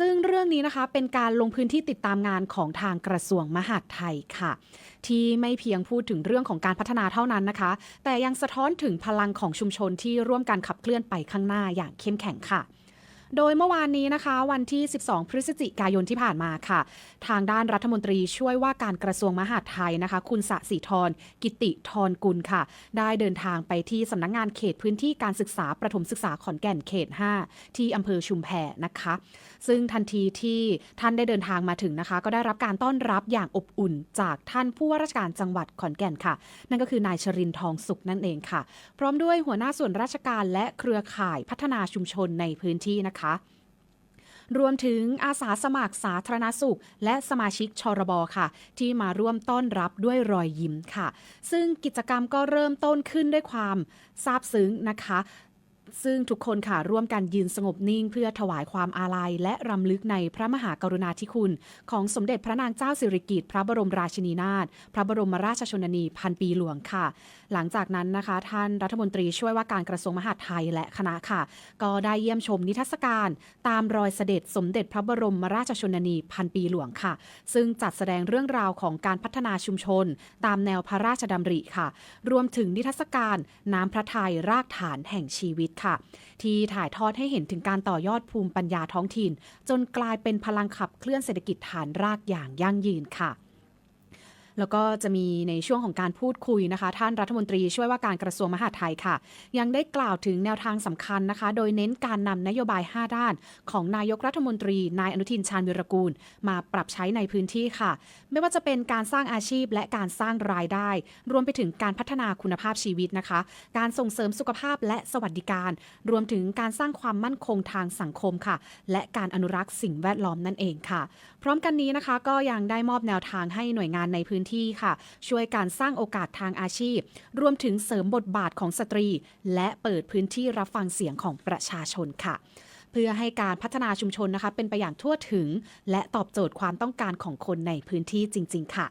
ซึ่งเรื่องนี้นะคะเป็นการลงพื้นที่ติดตามงานของทางกระทรวงมหาดไทยค่ะ ที่ไม่เพียงพูดถึงเรื่องของการพัฒนาเท่านั้นนะคะ แต่ยังสะท้อนถึงพลังของชุมชนที่ร่วมกันขับเคลื่อนไปข้างหน้าอย่างเข้มแข็งค่ะ โดยเมื่อวานนี้นะคะวันที่ 12 พฤศจิกายนที่ผ่านมาค่ะ ทางด้านรัฐมนตรีช่วยว่าการกระทรวงมหาดไทยนะคะ คุณสสิธรกิติธรกุลค่ะ ได้เดินทางไปที่สำนักงงานเขตพื้นที่การศึกษาประถมศึกษาขอนแก่นเขต 5 ที่อำเภอชุมแพนะคะ ซึ่งทันทีที่ท่านได้เดินทางมาถึงนะคะ ก็ได้รับการต้อนรับอย่างอบอุ่นจากท่านผู้ว่าราชการจังหวัดขอนแก่นค่ะ นั่นก็คือนายชรินทร์ทองสุขนั่นเองค่ะ พร้อมด้วยหัวหน้าส่วนราชการและเครือข่ายพัฒนาชุมชนในพื้นที่นะคะรวมถึงอาสาสมัครสาธารณสุข และสมาชิกชรบค่ะ ที่มาร่วมต้อนรับด้วยรอยยิ้มค่ะ ซึ่งกิจกรรมก็เริ่มต้นขึ้นด้วยความซาบซึ้งนะคะ ซึ่งทุกคนค่ะร่วมกันยืนสงบนิ่ง เพื่อถวายความอาลัย และรำลึกในพระมหากรุณาธิคุณ ของสมเด็จพระนางเจ้าสิริกิติ์พระบรมราชินีนาถพระบรมราชชนนีพันปีหลวงค่ะ หลังจากนั้นนะคะ ท่านรัฐมนตรีช่วยว่าการกระทรวงมหาดไทยและคณะค่ะ ก็ได้เยี่ยมชมนิทรรศการ ตามรอยเสด็จสมเด็จพระบรมราชชนนีพันปีหลวงค่ะ ซึ่งจัดแสดงเรื่องราวของการพัฒนาชุมชน ตามแนวพระราชดำริค่ะ รวมถึงนิทรรศการน้ำพระทัยรากฐานแห่งชีวิตค่ะ ที่ถ่ายทอดให้เห็นถึงการต่อยอดภูมิปัญญาท้องถิ่น จนกลายเป็นพลังขับเคลื่อนเศรษฐกิจฐานรากอย่างยั่งยืนค่ะ แล้วก็จะมีในช่วงของการพูดคุยนะคะ ท่านรัฐมนตรีช่วยว่าการกระทรวงมหาดไทยค่ะ ยังได้กล่าวถึงแนวทางสำคัญนะคะ โดยเน้นการนำนโยบาย 5 ด้าน ของนายกรัฐมนตรี นายอนุทินชาญวิรกูล มาปรับใช้ในพื้นที่ค่ะ ไม่ว่าจะเป็นการสร้างอาชีพและการสร้างรายได้ รวมไปถึงการพัฒนาคุณภาพชีวิตนะคะ การส่งเสริมสุขภาพและสวัสดิการ รวมถึงการสร้างความมั่นคงทางสังคมค่ะ และการอนุรักษ์สิ่งแวดล้อมนั่นเองค่ะ พร้อมกันนี้นะคะก็ยังได้มอบแนวทางให้หน่วยงานในพื้นที่ที่ค่ะ ช่วยการสร้างโอกาสทางอาชีพ รวมถึงเสริมบทบาทของสตรี และเปิดพื้นที่รับฟังเสียงของประชาชนค่ะเพื่อให้การพัฒนาชุมชนนะคะ เป็นไปอย่างทั่วถึง และตอบโจทย์ความต้องการของคนในพื้นที่จริง ๆ ค่ะ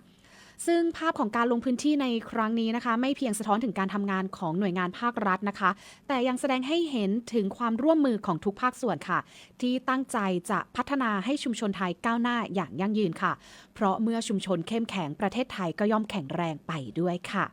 ซึ่งภาพของการลงพื้นที่ในครั้งนี้นะคะ ไม่เพียงสะท้อนถึงการทำงานของหน่วยงานภาครัฐนะคะ แต่ยังแสดงให้เห็นถึงความร่วมมือของทุกภาคส่วนค่ะ ที่ตั้งใจจะพัฒนาให้ชุมชนไทยก้าวหน้าอย่างยั่งยืนค่ะ เพราะเมื่อชุมชนเข้มแข็งประเทศไทยก็ย่อมแข็งแรงไปด้วยค่ะ